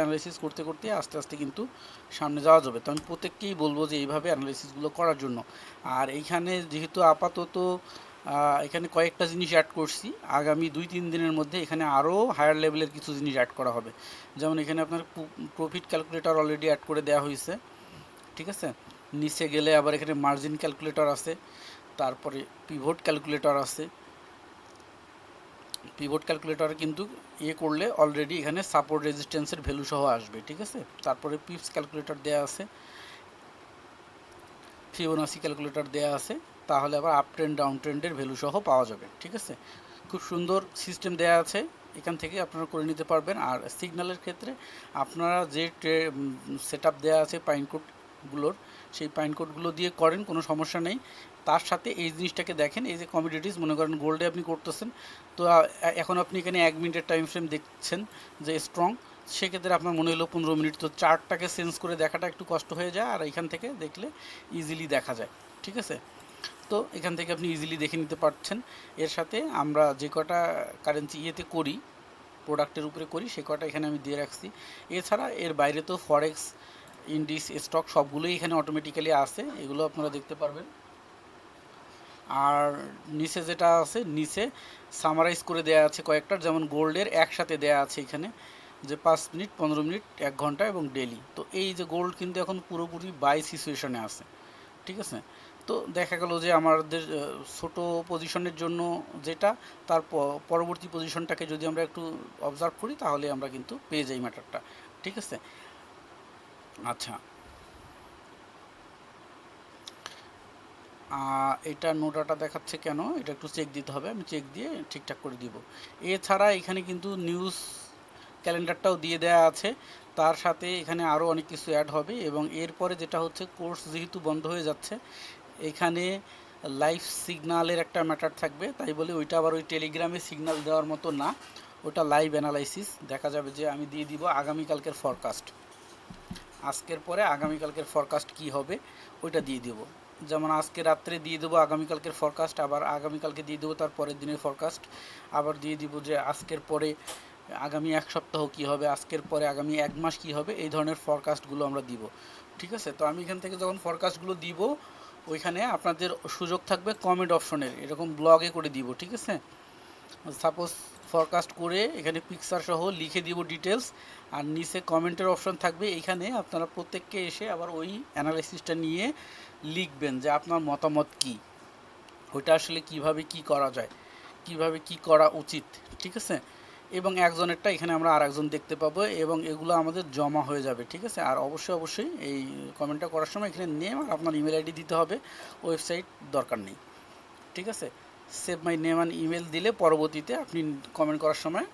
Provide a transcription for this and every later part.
Analysis করতে করতে আস্তে আস্তে কিন্তু সামনে যাওয়া যাবে। তো আমি প্রত্যেককেই বলব যে এইভাবে অ্যানালাইসিসগুলো করার জন্য। আর এইখানে যেহেতু আপাতত এখানে কয়েকটা জিনিস অ্যাড করছি। আগামী দুই তিন দিনের মধ্যে এখানে আরও হায়ার লেভেলের কিছু জিনিস অ্যাড করা হবে। যেমন এখানে আপনার প্রফিট ক্যালকুলেটর অলরেডি অ্যাড করে দেওয়া হয়েছে। ঠিক আছে? নিচে গেলে আবার এখানে মার্জিন ক্যালকুলেটর আছে। তারপরে পিভট ক্যালকুলেটর আছে। পিভট ক্যালকুলেটর কিন্তু ইয়ে করলে অলরেডি এখানে সাপোর্ট রেজিস্ট্যান্সের ভ্যালু সহ আসবে, ঠিক আছে? তারপরে পিপস ক্যালকুলেটর দেওয়া আছে ফিবোনাসি ক্যালকুলেটর দেওয়া আছে, তাহলে আবার আপ ট্রেন্ড ডাউন ট্রেন্ডের ভ্যালু সহ পাওয়া যাবে, ঠিক আছে? খুব সুন্দর সিস্টেম দেওয়া আছে, এখান থেকে আপনারা করে নিতে পারবেন। আর সিগন্যালের ক্ষেত্রে আপনারা যে সেট আপ দেওয়া আছে পাইন কোডগুলোর সেই পাইন কোডগুলো দিয়ে করেন, কোনো সমস্যা নেই। তার সাথে এই জিনিসটাকে দেখেন, এই যে কমিডিটিস মনে করেন গোল্ডে আপনি করতেছেন, তো এখন আপনি এখানে এক মিনিটের টাইম ফ্রেম দেখছেন যে স্ট্রং সেক্ষেত্রে আপনার মনে হলো পনেরো মিনিট, তো চার্টটাকে চেঞ্জ করে দেখাটা একটু কষ্ট হয়ে যায়, আর এখান থেকে দেখলে ইজিলি দেখা যায়, ঠিক আছে? তো এখান থেকে আপনি ইজিলি দেখে নিতে পারছেন। এর সাথে আমরা যে কটা কারেন্সি ইয়েতে করি প্রোডাক্টের উপরে করি, সে কটা এখানে আমি দিয়ে রাখছি। এছাড়া এর বাইরে তো ফরেক্স ইন্ডিস স্টক সবগুলোই এখানে অটোমেটিক্যালি আছে, এগুলো আপনারা দেখতে পারবেন। আর নিচে যেটা আছে, নিচে সামারাইজ করে দেওয়া আছে কয়েকটার যেমন গোল্ডের একসাথে দেওয়া আছে এখানে, যে পাঁচ মিনিট, পনেরো মিনিট, এক ঘণ্টা এবং ডেলি তো এই যে গোল্ড কিন্তু এখন পুরোপুরি বাই সিচুয়েশনে আছে, ঠিক আছে? তো দেখা গেল যে আমাদের ছোট পজিশনের জন্য যেটা, তার পরবর্তী পজিশনটাকে যদি আমরা একটু অবজার্ভ করি, তাহলে আমরা কিন্তু পেয়ে যাই ম্যাটারটা ঠিক আছে? আচ্ছা। এটা নোটাটা দেখাচ্ছে কেন? এটা একটু চেক দিতে হবে, আমি চেক দিয়ে ঠিকঠাক করে দিব। এছাড়া এখানে কিন্তু নিউজ ক্যালেন্ডারটাও দিয়ে দেওয়া আছে। তার সাথে এখানে আরও অনেক কিছু অ্যাড হবে এবং এরপরে যেটা হচ্ছে কোর্স যেহেতু বন্ধ হয়ে যাচ্ছে, এখানে লাইভ সিগনালের একটা ম্যাটার থাকবে। তাই বলে ওইটা আবার ওই টেলিগ্রামে সিগন্যাল দেওয়ার মতো না। ওটা লাইভ অ্যানালাইসিস দেখা যাবে যে আমি দিয়ে দিব আগামীকালকের ফরকাস্ট আজকের পরে আগামীকালকের ফরকাস্ট কি হবে, ওইটা দিয়ে দেবো। যেমন আজকে রাত্রে দিয়ে দেবো, আগামীকালকের ফরকাস্ট আবার আগামীকালকে দিয়ে দেবো, তার পরের দিনের ফরকাস্ট আবার দিয়ে দিব যে আজকের পরে আগামী এক সপ্তাহ কি হবে, আজকের পরে আগামী এক মাস কি হবে, এই ধরনের ফরকাস্টগুলো আমরা দিব। ঠিক আছে? তো আমি এখান থেকে যখন ফরকাস্টগুলো দিব, ওইখানে আপনাদের সুযোগ থাকবে কমেন্ট অপশনের এরকম ব্লগে করে দিব, ঠিক আছে? সাপোজ ফরকাস্ট করে এখানে পিকচার সহ লিখে দিব ডিটেলস আর নিচে কমেন্টের অপশন থাকবে। এখানে আপনারা প্রত্যেককে এসে আবার ওই অ্যানালাইসিসটা নিয়ে লিখবেন যে আপনার মতামত কি। ওইটা আসলে কীভাবে কি করা যায়, কীভাবে কি করা উচিত, ঠিক আছে? এবং একজনেরটা এখানে আমরা আর একজন দেখতে পাবো এবং এগুলো আমাদের জমা হয়ে যাবে, ঠিক আছে? আর অবশ্যই অবশ্যই এই কমেন্টটা করার সময় এখানে নেম আর আপনার ইমেল আইডি দিতে হবে। ওয়েবসাইট দরকার নেই, ঠিক আছে? Save my name and email দিলে পরবর্তীতে আপনি কমেন্ট করার সময়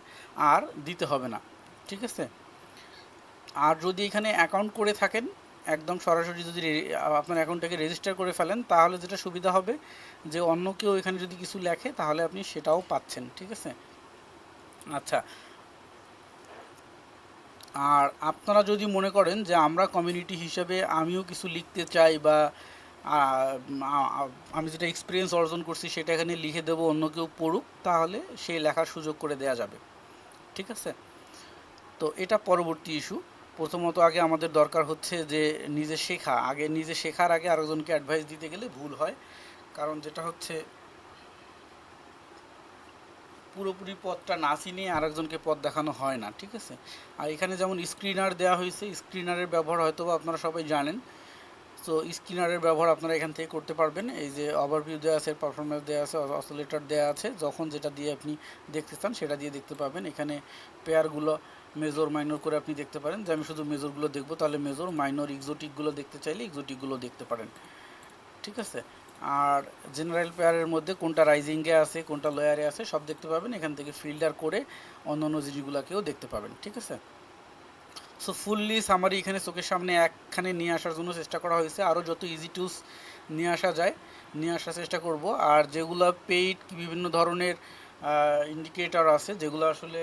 আর দিতে হবে না, ঠিক আছে? আর যদি এখানে অ্যাকাউন্ট করে থাকেন, একদম সরাসরি যদি আপনার অ্যাকাউন্টটাকে রেজিস্টার করে ফেলেন, তাহলে যেটা সুবিধা হবে যে অন্য কেউ এখানে যদি কিছু লেখে, তাহলে আপনি সেটাও পাচ্ছেন, ঠিক আছে? আচ্ছা। আর আপনারা যদি মনে করেন যে আমরা কমিউনিটি হিসেবে আমিও কিছু লিখতে চাই বা আমি যেটা এক্সপিরিয়েন্স অর্জন করছি সেটা এখানে লিখে দেবো, অন্য কেউ পড়ুক, তাহলে সেই লেখার সুযোগ করে দেয়া যাবে। ঠিক আছে? তো এটা পরবর্তী ইস্যু প্রথমত আগে আমাদের দরকার হচ্ছে যে নিজে শেখা। আগে নিজে শেখার আগে আরেকজনকে অ্যাডভাইস দিতে গেলে ভুল হয়। কারণ যেটা হচ্ছে, পুরোপুরি পথটা না চিনিয়ে আরেকজনকে পথ দেখানো হয় না। ঠিক আছে? আর এখানে যেমন স্ক্রিনার দেওয়া হয়েছে স্ক্রিনারের ব্যবহার হয়তো আপনারা সবাই জানেন। তো স্ক্রিনারের ব্যবহার আপনারা এখান থেকে করতে পারবেন। এই যে ওভারভিউ দেওয়া আছে পারফরমেন্স দেওয়া আছে অসোলেটর দেওয়া আছে, যখন যেটা দিয়ে আপনি দেখতে চান সেটা দিয়ে দেখতে পাবেন। এখানে পেয়ারগুলো মেজর মাইনর করে আপনি দেখতে পারেন। যে আমি শুধু মেজরগুলো দেখব, তাহলে মেজর মাইনর এক্সোটিকগুলো দেখতে চাইলে এক্সোটিকগুলো দেখতে পারেন। ঠিক আছে? আর জেনারেল পেয়ারের মধ্যে কোনটা রাইজিংয়ে আছে, কোনটা লোয়ারে আছে, সব দেখতে পাবেন। এখান থেকে ফিল্টার করে অন্য অন্য জিনিসগুলোকেও দেখতে পাবেন। ঠিক আছে? সো ফুললি সামারি এখানে চোখের সামনে একখানে নিয়ে আসার জন্য চেষ্টা করা হয়েছে। আরও যত ইজি টুলস নিয়ে আসা যায়, নিয়ে আসার চেষ্টা করব। আর যেগুলো পেইড বিভিন্ন ধরনের ইন্ডিকেটর আছে, যেগুলো আসলে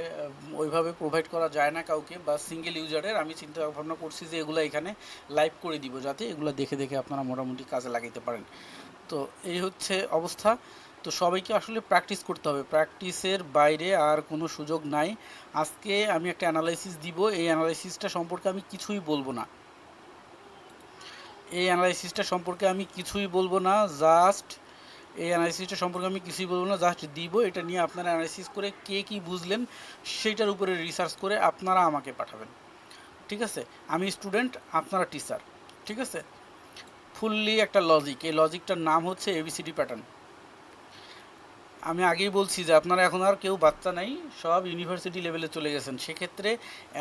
ওইভাবে প্রোভাইড করা যায় না কাউকে বা সিঙ্গেল ইউজারের আমি চিন্তা ভাবনা করছি যে এগুলো এখানে লাইভ করে দিব, যাতে এগুলো দেখে দেখে আপনারা মোটামুটি কাজে লাগাইতে পারেন। তো এই হচ্ছে অবস্থা। তো সবাইকে আসলে প্র্যাকটিস করতে হবে। প্র্যাকটিসের বাইরে আর কোনো সুযোগ নাই। আজকে আমি একটা অ্যানালাইসিস দিব। এই অ্যানালাইসিসটা সম্পর্কে আমি কিছুই বলব না। এই অ্যানালাইসিসটা সম্পর্কে আমি কিছুই বলব না। জাস্ট এই অ্যানালাইসিসটা সম্পর্কে আমি কিছুই বলব না। জাস্ট দিব। এটা নিয়ে আপনারা অ্যানালাইসিস করে কে কি বুঝলেন সেইটার উপরে রিসার্চ করে আপনারা আমাকে পাঠাবেন। ঠিক আছে? আমি স্টুডেন্ট আপনারা টিচার ঠিক আছে? ফুললি একটা লজিক এই লজিকটার নাম হচ্ছে এবিসিডি প্যাটার্ন আমি আগেই বলছি যে আপনারা এখন আর কেউ বাচ্চা নাই, সব ইউনিভার্সিটি লেভেলে চলে গেছেন। সেক্ষেত্রে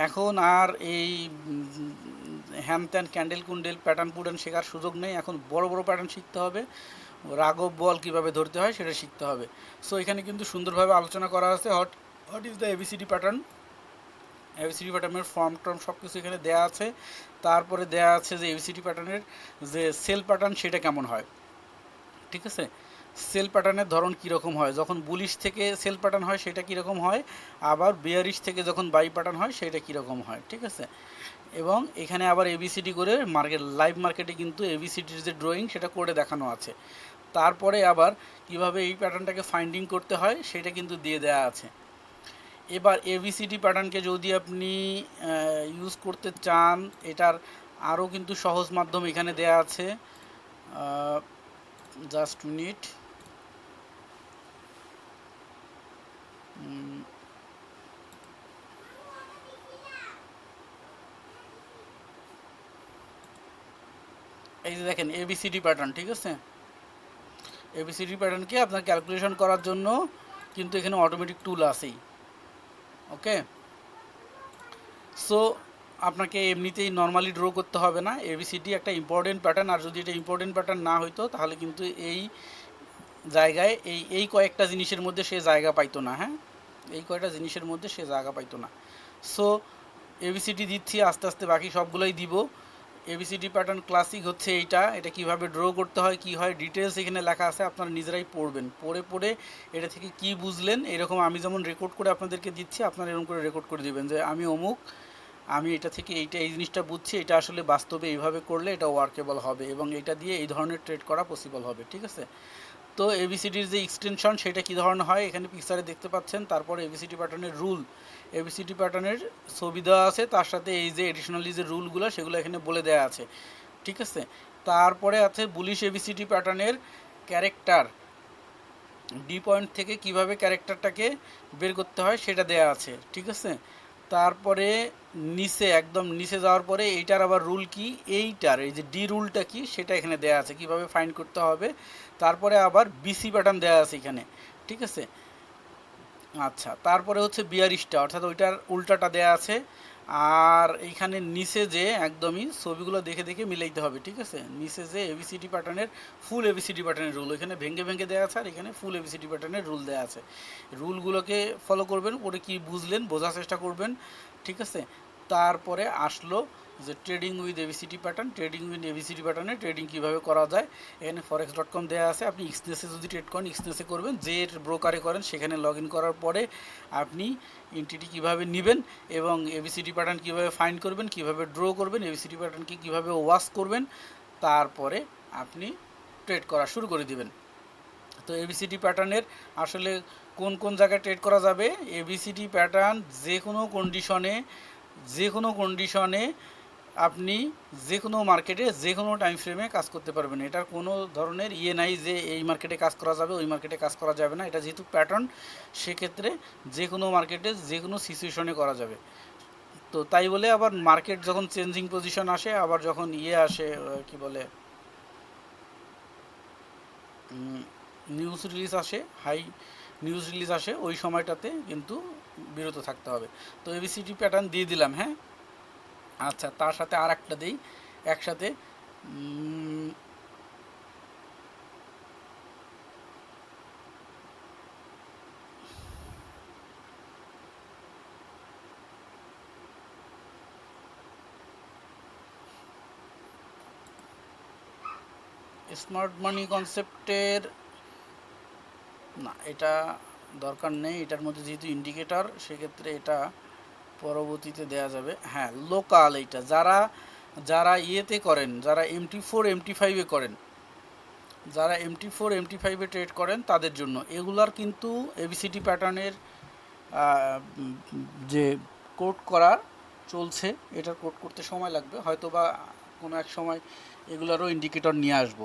এখন আর এই হ্যান ত্যান ক্যান্ডেল কুন্ডেল প্যাটার্ন পুটার্ন শেখার সুযোগ নেই। এখন বড় বড় প্যাটার্ন শিখতে হবে। রাঘব বল কীভাবে ধরতে হয় সেটা শিখতে হবে। সো এখানে কিন্তু সুন্দরভাবে আলোচনা করা আছে। Hot what is the ABCD pattern ABCD প্যাটার্নের ফর্ম টর্ম সব কিছু এখানে দেওয়া আছে। তারপরে দেওয়া আছে যে এবিসিডি প্যাটার্নের যে সেল প্যাটার্ন সেটা কেমন হয়। ঠিক আছে? সেল প্যাটার্নের ধরন কীরকম হয়? যখন বুলিশ থেকে সেল প্যাটার্ন হয়, সেটা কীরকম হয়? আবার বেয়ারিশ থেকে যখন বাই প্যাটার্ন হয়, সেটা কীরকম হয়? ঠিক আছে? এবং এখানে আবার এবিসিডি করে মার্কেট, লাইভ মার্কেটে কিন্তু এবিসিডির যে ড্রয়িং সেটা করে দেখানো আছে। তারপরে আবার কীভাবে এই প্যাটার্নটাকে ফাইন্ডিং করতে হয়, সেটা কিন্তু দিয়ে দেওয়া আছে। এবার এবিসিডি প্যাটার্নকে যদি আপনি ইউজ করতে চান, এটার আরও কিন্তু সহজ মাধ্যম এখানে দেয়া আছে। জাস্ট মিনিট এই যে দেখেন এবিসিডি প্যাটার্ন ঠিক আছে? এবিসিডি প্যাটার্নকে আপনার ক্যালকুলেশন করার জন্য কিন্তু এখানে অটোমেটিক টুল আছেই। ওকে সো আপনাকে এমনিতেই নর্মালি ড্র করতে হবে না। এবিসিডি একটা ইম্পর্টেন্ট প্যাটার্ন আর যদি এটা ইম্পর্টেন্ট প্যাটার্ন না হইতো, তাহলে কিন্তু এই জায়গায়, এই এই কয়েকটা জিনিসের মধ্যে সে জায়গা পাইতো না হ্যাঁ? এই কয়েকটা জিনিসের মধ্যে সে জায়গা পাইতো না। সো এবিসিডি দিচ্ছি, আস্তে আস্তে বাকি সবগুলোই দিব। এবিসিডি প্যাটার্ন ক্লাসিক হচ্ছে এইটা। এটা কীভাবে ড্র করতে হয়, কি হয় ডিটেলস এখানে লেখা আছে, আপনারা নিজেরাই পড়বেন। পড়ে পড়ে এটা থেকে কি বুঝলেন, এরকম আমি যেমন রেকর্ড করে আপনাদেরকে দিচ্ছি, আপনারা এরকম করে রেকর্ড করে দিবেন যে আমি অমুক, আমি এটা থেকে এইটা, এই জিনিসটা বুঝছি, এটা আসলে বাস্তবে এইভাবে করলে এটা ওয়ার্কেবল হবে এবং এটা দিয়ে এই ধরনের ট্রেড করা পসিবল হবে, ঠিক আছে? তো এবিসিডির যে এক্সটেনশন সেটা কী ধরনের হয়? এখানে পিকচারে দেখতে পাচ্ছেন, তারপর এবিসিডি প্যাটার্নের রুল এবিসিডি প্যাটার্নের ছবি দেওয়া আছে, তার সাথে এই যে এডিশনালি যে রুলগুলো, সেগুলো এখানে বলে দেওয়া আছে। ঠিক আছে? তারপরে আছে বুলিশ এবিসিডি প্যাটার্নের ক্যারেক্টার ডি পয়েন্ট থেকে কীভাবে ক্যারেক্টারটাকে বের করতে হয়, সেটা দেয়া আছে। ঠিক আছে? তারপরে নিচে, একদম নিচে যাওয়ার পরে এইটার আবার রুল কি? এইটার, এই যে ডি রুলটা কি? সেটা এখানে দেয়া আছে, কীভাবে ফাইন্ড করতে হবে। তারপরে আবার বিসি প্যাটার্ন দেওয়া আছে এখানে। ঠিক আছে? আচ্ছা তারপরে হচ্ছে বিয়ারিশটা, অর্থাৎ ওইটার উল্টাটা দেয়া আছে। আর এইখানে নিচে যে একদমই ছবিগুলো দেখে দেখে মিলাইতে হবে, ঠিক আছে? নিচে যে এবিসিডি প্যাটার্নের ফুল এবিসিডি প্যাটার্নের রুল এখানে ভেঙে ভেঙে দেওয়া আছে আর এখানে ফুল এবিসিডি প্যাটার্নের রুল দেওয়া আছে। রুলগুলোকে ফলো করবেন, ওটা কি বুঝলেন, বোঝার চেষ্টা করবেন, ঠিক আছে? তারপরে আসলো যে trading with ABCD pattern trading with ABCD প্যাটার্নে ট্রেডিং কীভাবে করা যায়, এখানে ফরেক্স ডট কম দেওয়া আছে। আপনি এক্সনেসে যদি ট্রেড করেন এক্সনেসে করবেন, যে ব্রোকারে করেন, সেখানে লগ ইন করার পরে আপনি এন্টিটি কীভাবে নেবেন এবং এবিসিটি প্যাটার্ন কীভাবে ফাইন্ড করবেন, কীভাবে ড্র করবেন এবিসিটি প্যাটার্নকে কীভাবে ওয়াশ করবেন, তারপরে আপনি ট্রেড করা শুরু করে দিবেন। তো এবিসিডি প্যাটার্নের আসলে কোন কোন জায়গায় ট্রেড করা যাবে? এবিসিডি প্যাটার্ন যে কোনো কন্ডিশনে যে কোনো কন্ডিশনে আপনি যে কোনো মার্কেটে যে কোনো টাইম ফ্রেমে কাজ করতে পারবেন। এটার কোনো ধরনের ইয়ে নাই যে এই মার্কেটে কাজ করা যাবে, ওই মার্কেটে কাজ করা যাবে না। এটা যেহেতু প্যাটার্ন সেক্ষেত্রে যে কোনো মার্কেটে যে কোনো সিচুয়েশনে করা যাবে। তো তাই বলে আবার মার্কেট যখন চেঞ্জিং পজিশন আসে, আবার যখন ইয়ে আসে কি বলে নিউজ রিলিজ আসে হাই নিউজ রিলিজ আসে, ওই সময়টাতে কিন্তু বিরত থাকতে হবে। তো এবিসিডি প্যাটার্ন দিয়ে দিলাম হ্যাঁ? আচ্ছা তার সাথে আর একটা দিই, একসাথে। স্মার্ট মানি কনসেপ্টের না, এটা দরকার নেই। এটার মধ্যে যেহেতু ইন্ডিকেটর সেক্ষেত্রে এটা পরবর্তীতে দেয়া যাবে। হ্যাঁ লোকাল এইটা। যারা যারা ইয়েতে করেন, যারা এমটি ফোর এমটি ফাইভে করেন, যারা এমটি ফোর এমটি ফাইভে ট্রেড করেন, তাদের জন্য। এগুলার কিন্তু এবিসিটি প্যাটার্নের যে কোড করা চলছে, এটার কোড করতে সময় লাগবে। হয়তো বা কোনো এক সময় এগুলারও ইন্ডিকেটর নিয়ে আসব।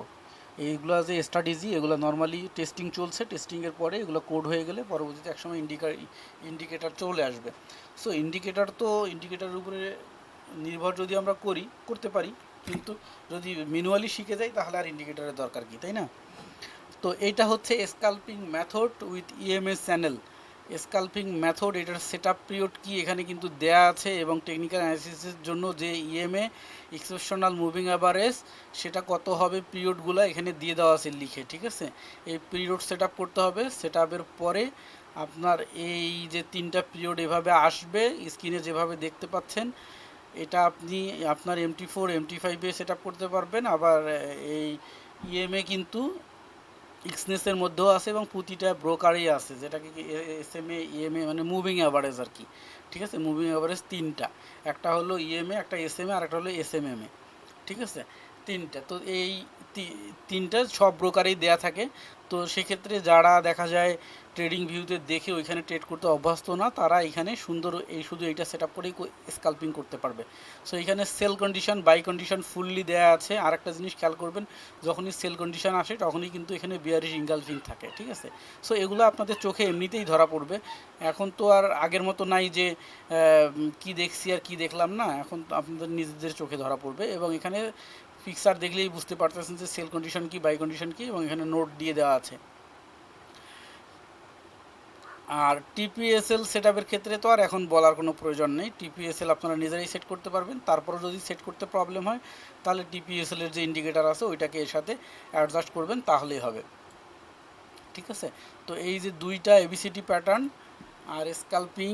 এইগুলো যে স্ট্র্যাটেজি এগুলো নর্মালি টেস্টিং চলছে টেস্টিংয়ের পরে এগুলো কোড হয়ে গেলে পরবর্তীতে একসময় ইন্ডিকা ইন্ডিকেটার চলে আসবে। সো ইন্ডিকেটার তো ইন্ডিকেটরের উপরে নির্ভর যদি আমরা করি, করতে পারি, কিন্তু যদি ম্যানুয়ালি শিখে যাই, তাহলে আর ইন্ডিকেটারের দরকার কি, তাই না? তো এটা হচ্ছে scalping method with EMS channel scalping method এটার সেট আপ পিরিয়ড কী এখানে কিন্তু দেয়া আছে এবং টেকনিক্যাল অ্যানালিসিসের জন্য যে ইএমএ এক্সেপশনাল মুভিং অ্যাভারেজ সেটা কত হবে পিরিয়ডগুলো এখানে দিয়ে দেওয়া আছে লিখে, ঠিক আছে? এই পিরিয়ড সেট আপ করতে হবে সেট পরে আপনার এই যে তিনটা পিরিয়ড এভাবে আসবে স্ক্রিনে যেভাবে দেখতে পাচ্ছেন, এটা আপনি আপনার এমটি ফোর এমটি ফাইভে সেট আপ করতে পারবেন, আবার এই ইএমএ কিন্তু এক্সনেসের মধ্যেও আছে এবং প্রতিটা ব্রোকারেই আছে, যেটাকে এস এম এ ইএমএ মানে মুভিং অ্যাভারেজ আর কি, ঠিক আছে? মুভিং অ্যাভারেজ তিনটা, একটা হলো ইএমএ একটা এস এম এ আর একটা হলো এস এম এম এ ঠিক আছে? তিনটা, তো এই তিনটা সব ব্রোকারেই দেয়া থাকে। তো সেক্ষেত্রে যারা দেখা যায় ট্রেডিং ভিউতে দেখে ওইখানে ট্রেড করতে অভ্যস্ত না, তারা এখানে সুন্দর এই শুধু এইটা সেট আপ করেই স্কাল্পিং করতে পারবে। সো এখানে sell condition buy condition fully দেয়া আছে। আর একটা জিনিস খেয়াল করবেন, যখনই সেল কন্ডিশন আসে, তখনই কিন্তু এখানে বিয়ারিশ ইঙ্গালফিং থাকে, ঠিক আছে? সো এগুলো আপনাদের চোখে এমনিতেই ধরা পড়বে। এখন তো আর আগের মতো নাই যে কি দেখছি আর কি দেখলাম না, এখন আপনাদের নিজেদের চোখে ধরা পড়বে। এবং এখানে পিকচার দেখলেই বুঝতে পারতেছেন যে সেল কন্ডিশন কি বাই কন্ডিশন কি এবং এখানে নোট দিয়ে দেওয়া আছে। আর টিপিএসএল সেট আপের ক্ষেত্রে তো আর এখন বলার কোনো প্রয়োজন নেই। টিপিএসএল আপনারা নিজেরাই সেট করতে পারবেন। তারপরও যদি সেট করতে প্রবলেম হয়, তাহলে টিপিএসএল এর যে ইন্ডিকেটার আছে, ওইটাকে এর সাথে অ্যাডজাস্ট করবেন, তাহলেই হবে। ঠিক আছে? তো এই যে দুইটা এবিসিটি প্যাটার্ন আর স্কাল্পিং